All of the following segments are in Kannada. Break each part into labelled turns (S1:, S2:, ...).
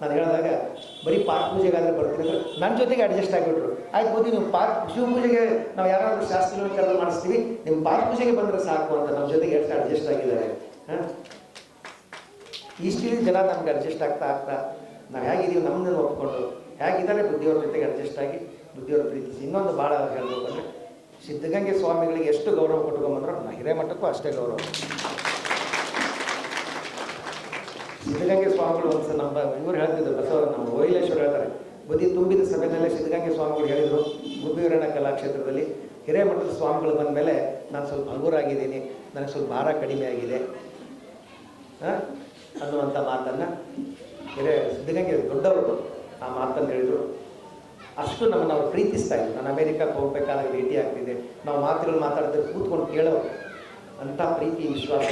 S1: ನಾನು ಹೇಳಿದಾಗ, ಬರೀ ಪಾರ್ಕ್ ಪೂಜೆಗಾದ್ರೆ ಬರ್ತೀನಿ ಅಂದ್ರೆ ನನ್ನ ಜೊತೆಗೆ ಅಡ್ಜಸ್ಟ್ ಆಗಿಬಿಟ್ರು. ಆಯ್ತು ಬುದ್ಧಿ ನೀವು ಪಾರ್ಕ್ ಶಿವ ಪೂಜೆಗೆ ನಾವು ಯಾರಾದರೂ ಶಾಸ್ತ್ರೀಯ ಕರೆದು ಮಾಡಿಸ್ತೀವಿ. ನಿಮ್ಮ ಪಾರ್ಕ್ ಪೂಜೆಗೆ ಬಂದರೆ ಸಾಕು ಅಂತ ನಮ್ಮ ಜೊತೆಗೆ ಎಷ್ಟು ಅಡ್ಜಸ್ಟ್ ಆಗಿದ್ದಾರೆ. ಹಾಂ? ಇಷ್ಟಿಲ್ಲಿ ಜನ ನಮ್ಗೆ ಅಡ್ಜಸ್ಟ್ ಆಗ್ತಾ ಆಗ್ತಾ ನಾವು ಹೇಗಿದ್ದೀವಿ ನಮ್ಮನ್ನ ಒಪ್ಕೊಂಡು ಹೇಗಿದ್ದಾರೆ ಬುದ್ಧಿಯವ್ರ ಜೊತೆಗೆ ಅಡ್ಜಸ್ಟ್ ಆಗಿ ಬುದ್ಧಿಯವ್ರ ಪ್ರೀತಿಸಿ ಇನ್ನೊಂದು ಭಾಳ ಹೇಳಬೇಕು ಅಂದರೆ ಸಿದ್ಧಗಂಗೆ ಸ್ವಾಮಿಗಳಿಗೆ ಎಷ್ಟು ಗೌರವ ಕೊಟ್ಕೊಂಬಂದ್ರು ನಾ ಹಿರೇಮಠಕ್ಕೂ ಅಷ್ಟೇ ಗೌರವ. ಸಿದ್ಧಗಂಗೆ ಸ್ವಾಮಿಗಳು ಒಂದು ನಮ್ಮ, ಇವರು ಹೇಳ್ತಿದ್ರು ಬಸವ ನಮ್ಮ ವೈಲೇಶ್ವರ ಹೇಳ್ತಾರೆ. ಬುದ್ಧಿ ತುಂಬಿದ ಸಭೆಯಲ್ಲೇ ಸಿದ್ಧಗಂಗೆ ಸ್ವಾಮಿಗಳು ಹೇಳಿದರು ಗುಬ್ಬಿವೀರಣ್ಣ ಕಲಾಕ್ಷೇತ್ರದಲ್ಲಿ. ಹಿರೇಮಠದ ಸ್ವಾಮಿಗಳು ಬಂದ ಮೇಲೆ ನಾನು ಸ್ವಲ್ಪ ಹಗುರಾಗಿದ್ದೀನಿ, ನನಗೆ ಸ್ವಲ್ಪ ಭಾರ ಕಡಿಮೆ ಆಗಿದೆ. ಹಾಂ? ಅನ್ನುವಂಥ ಮಾತನ್ನು ಹಿರೇ ಸಿದ್ಧಗಂಗೆ ದೊಡ್ಡವರು ಆ ಮಾತನ್ನು ಹೇಳಿದರು. ಅಷ್ಟು ನಮ್ಮನ್ನು ಅವ್ರು ಪ್ರೀತಿಸ್ತಾ ಇದ್ರು. ನಾನು ಅಮೇರಿಕಕ್ಕೆ ಹೋಗ್ಬೇಕಾದಾಗ ಭೇಟಿ ಆಗ್ತಿದೆ ನಾವು ಮಾತುಗಳು ಮಾತಾಡ್ತಾರೆ ಕೂತ್ಕೊಂಡು ಕೇಳೋರು. ಅಂಥ ಪ್ರೀತಿ, ವಿಶ್ವಾಸ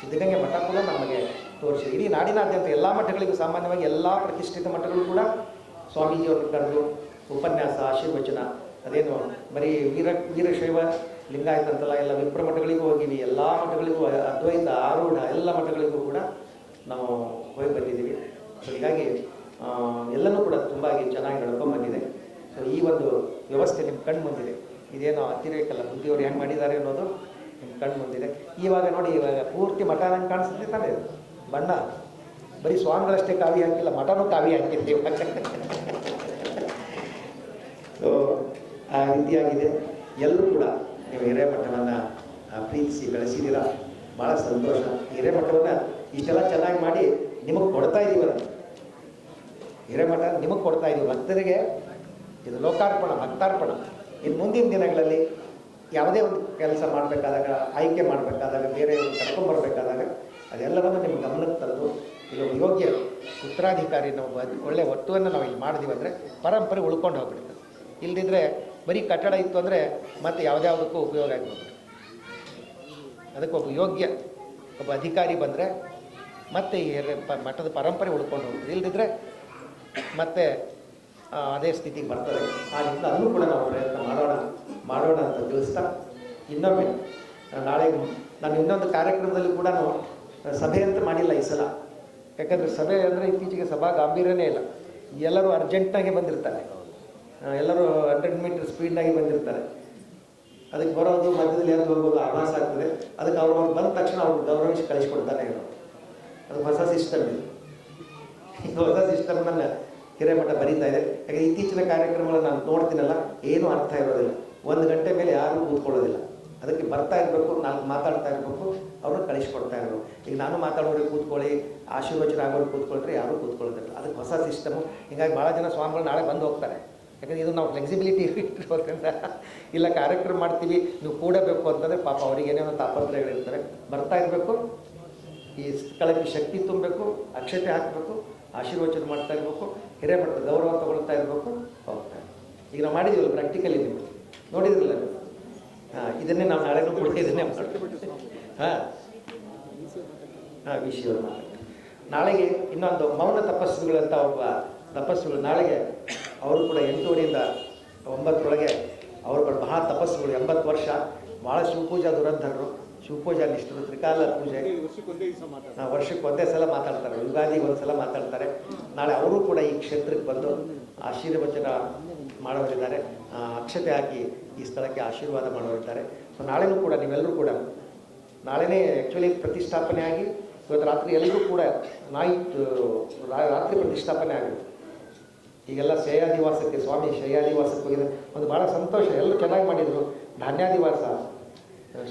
S1: ಸಿದ್ಧಗಂಗೆ ಮಠ ಕೂಡ ನಮಗೆ ತೋರಿಸಿದೆ. ಇಡೀ ನಾಡಿನಾದ್ಯಂತ ಎಲ್ಲ ಮಠಗಳಿಗೂ ಸಾಮಾನ್ಯವಾಗಿ ಎಲ್ಲ ಪ್ರತಿಷ್ಠಿತ ಮಠಗಳು ಕೂಡ ಸ್ವಾಮೀಜಿಯವ್ರನ್ನ ಕರೆದು ಉಪನ್ಯಾಸ, ಆಶೀರ್ವಚನ, ಅದೇನು ಬರೀ ವೀರ, ವೀರಶೈವ, ಲಿಂಗಾಯತ ಅಂತಲ್ಲ, ಎಲ್ಲ ವಿಪ್ರ ಮಠಗಳಿಗೂ ಹೋಗಿವಿ. ಎಲ್ಲ ಮಠಗಳಿಗೂ, ಅದ್ವೈತ, ಆರೂಢ ಎಲ್ಲ ಮಠಗಳಿಗೂ ಕೂಡ ನಾವು ಹೋಗಿ ಬಂದಿದ್ದೀವಿ. ಸೊ ಹೀಗಾಗಿ ಎಲ್ಲನೂ ಕೂಡ ತುಂಬ ಚೆನ್ನಾಗಿ ನಡ್ಕೊಂಡು ಬಂದಿದೆ. ಸೊ ಈ ಒಂದು ವ್ಯವಸ್ಥೆ ನಿಮ್ಮ ಕಣ್ಣು ಮುಂದಿದೆ. ಇದೇನೋ ಅತಿರೇಕಲ್ಲ, ಬುದ್ಧಿಯವರು ಹೆಂಗೆ ಮಾಡಿದ್ದಾರೆ ಅನ್ನೋದು ನಿಮ್ಮ ಕಣ್ಣು ಮುಂದಿದೆ. ಇವಾಗ ನೋಡಿ, ಇವಾಗ ಪೂರ್ತಿ ಮಠ ನಂಗೆ ಕಾಣಿಸುತ್ತೆ ತಾನೇ? ಬಣ್ಣ. ಬರೀ ಸ್ವಾಮಿಗಳಷ್ಟೇ ಕಾವಿ ಹಾಕಿಲ್ಲ, ಮಠನೂ ಕಾವಿ ಹಾಕಿದ್ದೀವಿ. ಸೊ ಆ ರೀತಿಯಾಗಿದೆ ಎಲ್ಲರೂ ಕೂಡ ನೀವು ಹಿರೇಮಠವನ್ನು ಪ್ರೀತಿಸಿ ಬೆಳೆಸಿದ್ದೀರಾ? ಭಾಳ ಸಂತೋಷ. ಹಿರೇಮಠವನ್ನು ಇಷ್ಟೆಲ್ಲ ಚೆನ್ನಾಗಿ ಮಾಡಿ ನಿಮಗೆ ಕೊಡ್ತಾ ಇದ್ದೀವಲ್ಲ ಹಿರೇಮಠ ನಿಮಗೆ ಕೊಡ್ತಾ ಇದ್ದೀವಿ ಭಕ್ತರಿಗೆ ಇದು ಲೋಕಾರ್ಪಣ, ಭಕ್ತಾರ್ಪಣ. ಇನ್ನು ಮುಂದಿನ ದಿನಗಳಲ್ಲಿ ಯಾವುದೇ ಒಂದು ಕೆಲಸ ಮಾಡಬೇಕಾದಾಗ, ಆಯ್ಕೆ ಮಾಡಬೇಕಾದಾಗ, ಬೇರೆ ಕರ್ಕೊಂಬರ್ಬೇಕಾದಾಗ ಅದೆಲ್ಲವನ್ನು ನಿಮ್ಮ ಗಮನಕ್ಕೆ ತರೋದು ಕೆಲವು ಯೋಗ್ಯ ಉತ್ತರಾಧಿಕಾರಿ ನಾವು ಒಳ್ಳೆಯ ಒಳ್ಳೆ ವಸ್ತುವನ್ನು ನಾವು ಇಲ್ಲಿ ಮಾಡಿದೀವಿ ಅಂದರೆ ಪರಂಪರೆ ಉಳ್ಕೊಂಡು ಹೋಗ್ಬಿಡುತ್ತೆ. ಇಲ್ಲದಿದ್ದರೆ ಬರೀ ಕಟ್ಟಡ ಇತ್ತು ಅಂದರೆ ಮತ್ತೆ ಯಾವುದ್ಯಾವುದಕ್ಕೂ ಉಪಯೋಗ ಆಗ್ಬೋದು ಅದಕ್ಕೆ ಒಬ್ಬ ಯೋಗ್ಯ ಒಬ್ಬ ಅಧಿಕಾರಿ ಬಂದರೆ ಮತ್ತೆ ಈ ಮಠದ ಪರಂಪರೆ ಉಳ್ಕೊಂಡು ಹೋಗ್ತದೆ ಇಲ್ಲದಿದ್ದರೆ ಮತ್ತೆ ಅದೇ ಸ್ಥಿತಿಗೆ ಬರ್ತದೆ. ಆದ್ದರಿಂದ ಅದನ್ನು ಕೂಡ ನಾವು ಪ್ರಯತ್ನ ಮಾಡೋಣ ಮಾಡೋಣ ಅಂತ ತಿಳಿಸ್ತಾ ಇನ್ನೊಮ್ಮೆ ನಾಳೆ ನಾನು ಇನ್ನೊಂದು ಕಾರ್ಯಕ್ರಮದಲ್ಲಿ ಕೂಡ ಸಭೆ ಅಂತ ಮಾಡಿಲ್ಲ ಈ ಸಲ. ಯಾಕಂದರೆ ಸಭೆ ಅಂದರೆ ಇತ್ತೀಚೆಗೆ ಸಭಾ ಗಾಂಭೀರ್ಯನೇ ಇಲ್ಲ. ಎಲ್ಲರೂ ಅರ್ಜೆಂಟಾಗಿ ಬಂದಿರ್ತಾರೆ. ಎಲ್ಲರೂ ಹಂಡ್ರೆಡ್ ಮೀಟರ್ ಸ್ಪೀಡ್ನಾಗಿ ಬಂದಿರ್ತಾರೆ. ಅದಕ್ಕೆ ಬರೋದು, ಮಧ್ಯದಲ್ಲಿ ಏನು ಹೋಗೋದು ಆಭಾಸ ಆಗ್ತದೆ. ಅದಕ್ಕೆ ಅವ್ರು ಅವ್ರು ಬಂದ ತಕ್ಷಣ ಅವ್ರು ಗೌರವಿಸಿ ಕಳಿಸ್ಕೊಡ್ತಾನೆ ಇವರು. ಅದು ಹೊಸ ಸಿಸ್ಟಮ್ ಇದು. ಈಗ ಹೊಸ ಸಿಸ್ಟಮ್ನ ಹಿರೇಮಠ ಬರೀತಾ ಇದೆ. ಯಾಕೆ ಇತ್ತೀಚಿನ ಕಾರ್ಯಕ್ರಮಗಳನ್ನು ನಾನು ನೋಡ್ತೀನಲ್ಲ, ಏನೂ ಅರ್ಥ ಇರೋದಿಲ್ಲ. ಒಂದು ಗಂಟೆ ಮೇಲೆ ಯಾರೂ ಕೂತ್ಕೊಳ್ಳೋದಿಲ್ಲ. ಅದಕ್ಕೆ ಬರ್ತಾ ಇರಬೇಕು, ನಾನು ಮಾತಾಡ್ತಾ ಇರಬೇಕು, ಅವ್ರನ್ನ ಕಳಿಸ್ಕೊಡ್ತಾ ಇರಬೇಕು ಈಗ ನಾನು ಮಾತಾಡೋರಿಗೆ ಕೂತ್ಕೊಳ್ಳಿ ಆಶೀರ್ವಚನ ಆಗೋರು ಕೂತ್ಕೊಳ್ರೆ ಯಾರು ಕೂತ್ಕೊಳ್ಳೋದಿಲ್ಲ ಅದಕ್ಕೆ ಹೊಸ ಸಿಸ್ಟಮು ಹೀಗಾಗಿ ಭಾಳ ಜನ ಸ್ವಾಮಿಗಳು ನಾಳೆ ಬಂದು ಹೋಗ್ತಾರೆ. ಯಾಕಂದ್ರೆ ಇದು ನಾವು ಫ್ಲೆಕ್ಸಿಬಿಲಿಟಿ ಇಟ್ಟಿರೋದ್ರಿಂದ ಇಲ್ಲ, ಕಾರ್ಯಕ್ರಮ ಮಾಡ್ತೀವಿ, ನೀವು ಕೂಡಬೇಕು ಅಂತಂದರೆ ಪಾಪ ಅವರಿಗೆ ಏನೇನೋ ತಾಪತ್ರಯಗಳಿರ್ತಾರೆ ಬರ್ತಾ ಇರಬೇಕು, ಈ ಸ್ಥಳಕ್ಕೆ ಶಕ್ತಿ ತುಂಬಬೇಕು, ಅಕ್ಷತೆ ಹಾಕಬೇಕು, ಆಶೀರ್ವಚನ ಮಾಡ್ತಾ ಇರಬೇಕು, ಹಿರೇಮಠದ ಗೌರವ ತಗೊಳ್ತಾ ಇರಬೇಕು ಹೋಗ್ತಾರೆ ಈಗ ನಾವು ಮಾಡಿದ್ದೀವಲ್ಲ ಪ್ರಾಕ್ಟಿಕಲಿ ನೀವು ನೋಡಿದ್ರಲ್ಲ ಹಾಂ, ಇದನ್ನೇ ನಾವು ನಾಳೆನೂ ಕೂಡ ಇದನ್ನೇ ಹಾಂ. ಹಾಂ ವಿಷಯವರು ನಾಳೆಗೆ ಇನ್ನೊಂದು ಮೌನ ತಪಸ್ಸುಗಳಂತ ಒಬ್ಬ ತಪಸ್ಸುಗಳು, ನಾಳೆಗೆ ಅವರು ಕೂಡ ಎಂಟೂವರೆಯಿಂದ ಒಂಬತ್ತರೊಳಗೆ ಅವರು ಮಹಾ ತಪಸ್ಸುಗಳು, ಎಂಬತ್ತು ವರ್ಷ. ಭಾಳ ಶಿವಪೂಜಾ ದುರಂಧರರು. ಶಿವಪೂಜಾ ನಿಷ್ಠರು, ತ್ರಿಕಾಲ ಪೂಜೆ. ಹಾಂ, ವರ್ಷಕ್ಕೆ ಒಂದೇ ಸಲ ಮಾತಾಡ್ತಾರೆ, ಯುಗಾದಿ ಒಂದು ಸಲ ಮಾತಾಡ್ತಾರೆ. ನಾಳೆ ಅವರು ಕೂಡ ಈ ಕ್ಷೇತ್ರಕ್ಕೆ ಬಂದು ಆಶೀರ್ವಚನ ಮಾಡೋರಿದ್ದಾರೆ. ಅಕ್ಷತೆ ಹಾಕಿ ಈ ಸ್ಥಳಕ್ಕೆ ಆಶೀರ್ವಾದ ಮಾಡೋರಿದ್ದಾರೆ ಸೊ ನಾಳೆನೂ ಕೂಡ ನೀವೆಲ್ಲರೂ ಕೂಡ ನಾಳೆನೇ ಆ್ಯಕ್ಚುಲಿ ಪ್ರತಿಷ್ಠಾಪನೆ ಆಗಿ ಇವತ್ತು ರಾತ್ರಿ ಎಲ್ಲರೂ ಕೂಡ ನೈಟ್ ರಾತ್ರಿ ಪ್ರತಿಷ್ಠಾಪನೆ ಆಗುತ್ತೆ. ಈಗೆಲ್ಲ ಶ್ರೇಯಾದಿವಾಸಕ್ಕೆ ಸ್ವಾಮಿ ಶ್ರೇಯಾದಿವಾಸಕ್ಕೆ ಹೋಗಿದೆ ಒಂದು ಭಾಳ ಸಂತೋಷ. ಎಲ್ಲರೂ ಚೆನ್ನಾಗಿ ಮಾಡಿದರು. ಧಾನ್ಯಾದಿವಾಸ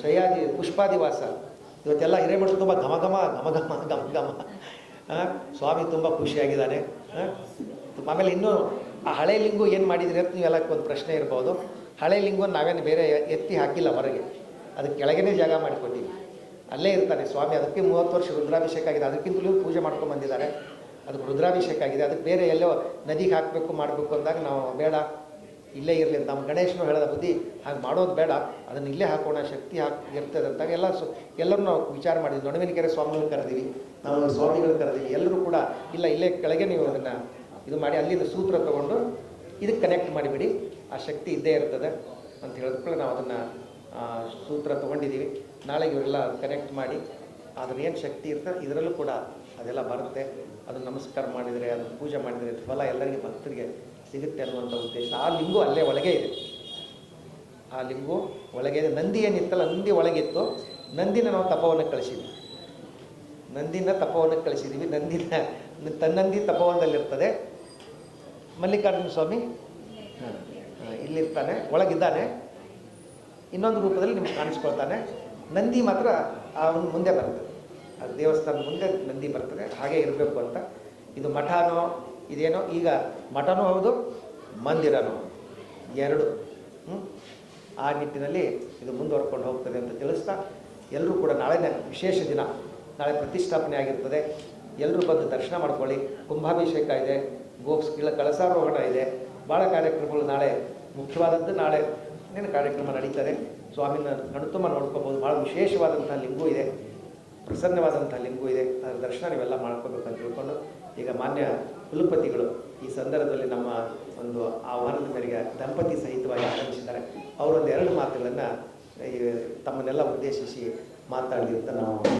S1: ಶ್ರೇಯಾದಿ ಪುಷ್ಪಾದಿವಾಸ ಇವತ್ತೆಲ್ಲ ಹಿರೇಮಠ ತುಂಬ ಘಮ ಘಮ ಘಮ ಘಮ ಘಮ ಘಮ. ಸ್ವಾಮಿ ತುಂಬ ಖುಷಿಯಾಗಿದ್ದಾನೆ. ಆಮೇಲೆ ಇನ್ನೂ ಆ ಹಳೆ ಲಿಂಗು ಏನು ಮಾಡಿದ್ರಿ ಅಂತ ನೀವೆಲ್ಲ ಒಂದು ಪ್ರಶ್ನೆ ಇರ್ಬೋದು. ಹಳೆ ಲಿಂಗವನ್ನು ನಾವೇನು ಬೇರೆ ಎತ್ತಿ ಹಾಕಿಲ್ಲ ಹೊರಗೆ. ಅದಕ್ಕೆ ಕೆಳಗೇನೆ ಜಾಗ ಮಾಡಿಕೊಟ್ಟಿವಿ. ಅಲ್ಲೇ ಇರ್ತಾನೆ ಸ್ವಾಮಿ. ಅದಕ್ಕೆ ಮೂವತ್ತು ವರ್ಷ ರುದ್ರಾಭಿಷೇಕ ಆಗಿದೆ. ಅದಕ್ಕಿಂತಲೂ ಪೂಜೆ ಮಾಡ್ಕೊಂಡು ಬಂದಿದ್ದಾರೆ. ಅದಕ್ಕೆ ರುದ್ರಾಭಿಷೇಕ ಆಗಿದೆ. ಅದಕ್ಕೆ ಬೇರೆ ಎಲ್ಲೋ ನದಿಗೆ ಹಾಕಬೇಕು, ಮಾಡಬೇಕು ಅಂದಾಗ ನಾವು ಬೇಡ. ಇಲ್ಲೇ ಇರಲಿ ನಮ್ಮ ಗಣೇಶನು ಹೇಳದ ಬುದ್ಧಿ, ಹಾಗೆ ಮಾಡೋದು ಬೇಡ. ಅದನ್ನು ಇಲ್ಲೇ ಹಾಕೋಣ, ಶಕ್ತಿ ಹಾಕಿ, ಇರ್ತದೆ ಎಲ್ಲ ಸು ಎಲ್ಲರೂ ನಾವು ವಿಚಾರ ಮಾಡಿದ್ವಿ. ದೊಣವಿನಕೆರೆ ಸ್ವಾಮಿಗಳು ಕರೆದೀವಿ ನಾವು ಸ್ವಾಮಿಗಳು ಕರೆದೀವಿ. ಎಲ್ಲರೂ ಕೂಡ ಇಲ್ಲ, ಇಲ್ಲೇ ಕೆಳಗೆ ನೀವು ಅದನ್ನು ಇದು ಮಾಡಿ, ಅಲ್ಲಿಂದ ಸೂತ್ರ ತಗೊಂಡು ಇದಕ್ಕೆ ಕನೆಕ್ಟ್ ಮಾಡಿಬಿಡಿ. ಆ ಶಕ್ತಿ ಇದ್ದೇ ಇರ್ತದೆ ಅಂತ ಹೇಳಿದ್ಕೊಳ್ಳೆ ನಾವು ಅದನ್ನು ಸೂತ್ರ ತೊಗೊಂಡಿದ್ದೀವಿ. ನಾಳೆಗೆ ಇವರೆಲ್ಲ ಕನೆಕ್ಟ್ ಮಾಡಿ ಅದ್ರ ಏನು ಶಕ್ತಿ ಇರ್ತದೆ ಇದರಲ್ಲೂ ಕೂಡ ಅದೆಲ್ಲ ಬರುತ್ತೆ. ಅದು ನಮಸ್ಕಾರ ಮಾಡಿದರೆ ಅದು ಪೂಜೆ ಮಾಡಿದರೆ ಫಲ ಎಲ್ಲರಿಗೆ ಭಕ್ತರಿಗೆ ಸಿಗುತ್ತೆ ಅನ್ನುವಂಥ ಉದ್ದೇಶ. ಆ ಲಿಂಗು ಅಲ್ಲೇ ಒಳಗೆ ಇದೆ. ಆ ಲಿಂಗು ಒಳಗೆ ಇದೆ. ನಂದಿ ಏನಿತ್ತಲ್ಲ ನಂದಿ ಒಳಗಿತ್ತು ನಂದಿನ ನಾವು ತಪವನ್ನು ಕಳಿಸಿದ್ವಿ. ನಂದಿನ ತಪವನ್ನು ಕಳಿಸಿದ್ದೀವಿ ನಂದಿನ ತನ್ನಂದಿ ತಪವನದಲ್ಲಿರ್ತದೆ ಮಲ್ಲಿಕಾರ್ಜುನ ಸ್ವಾಮಿ? ಹಾಂ, ಇಲ್ಲಿರ್ತಾನೆ, ಒಳಗಿದ್ದಾನೆ. ಇನ್ನೊಂದು ರೂಪದಲ್ಲಿ ನಿಮ್ಗೆ ಕಾಣಿಸ್ಕೊಳ್ತಾನೆ. ನಂದಿ ಮಾತ್ರ ಅವನು ಮುಂದೆ ಬರ್ತದೆ ಆ ದೇವಸ್ಥಾನದ ಮುಂದೆ ನಂದಿ ಬರ್ತದೆ. ಹಾಗೆ ಇರಬೇಕು ಅಂತ. ಇದು ಮಠನೋ, ಇದೇನೋ, ಈಗ ಮಠನೂ ಹೌದು, ಮಂದಿರನೂ. ಎರಡು? ಆ ನಿಟ್ಟಿನಲ್ಲಿ ಇದು ಮುಂದುವರ್ಕೊಂಡು ಹೋಗ್ತದೆ ಅಂತ ತಿಳಿಸ್ತಾ ಎಲ್ಲರೂ ಕೂಡ ನಾಳೆನೇ ವಿಶೇಷ ದಿನ. ನಾಳೆ ಪ್ರತಿಷ್ಠಾಪನೆ ಆಗಿರ್ತದೆ. ಎಲ್ಲರೂ ಬಂದು ದರ್ಶನ ಮಾಡ್ಕೊಳ್ಳಿ. ಕುಂಭಾಭಿಷೇಕ ಇದೆ. ಗೋಪ್ಸ್ ಕಿಳ, ಕಳಸಾರೋಹಣ ಇದೆ. ಭಾಳ ಕಾರ್ಯಕ್ರಮಗಳು ನಾಳೆ, ಮುಖ್ಯವಾದದ್ದು ನಾಳೆ ಏನು ಕಾರ್ಯಕ್ರಮ ನಡೀತಾರೆ ಸ್ವಾಮಿನ ಕಣ್ತುಂಬ ನೋಡ್ಕೋಬೋದು. ಭಾಳ ವಿಶೇಷವಾದಂಥ ಲಿಂಗು ಇದೆ, ಪ್ರಸನ್ನವಾದಂಥ ಲಿಂಗು ಇದೆ. ಅದರ ದರ್ಶನ ನೀವೆಲ್ಲ ಮಾಡ್ಕೋಬೇಕು ಅಂತ ತಿಳ್ಕೊಂಡು ಈಗ ಮಾನ್ಯ ಕುಲಪತಿಗಳು ಈ ಸಂದರ್ಭದಲ್ಲಿ ನಮ್ಮ ಒಂದು ಆಹ್ವಾನದ ಮೇರೆಗೆ ದಂಪತಿ ಸಹಿತವಾಗಿ ಆಗಮಿಸಿದ್ದಾರೆ. ಅವರೊಂದು ಎರಡು ಮಾತುಗಳನ್ನು ತಮ್ಮನ್ನೆಲ್ಲ ಉದ್ದೇಶಿಸಿ ಮಾತಾಡಲಿ ಅಂತ ನಾವು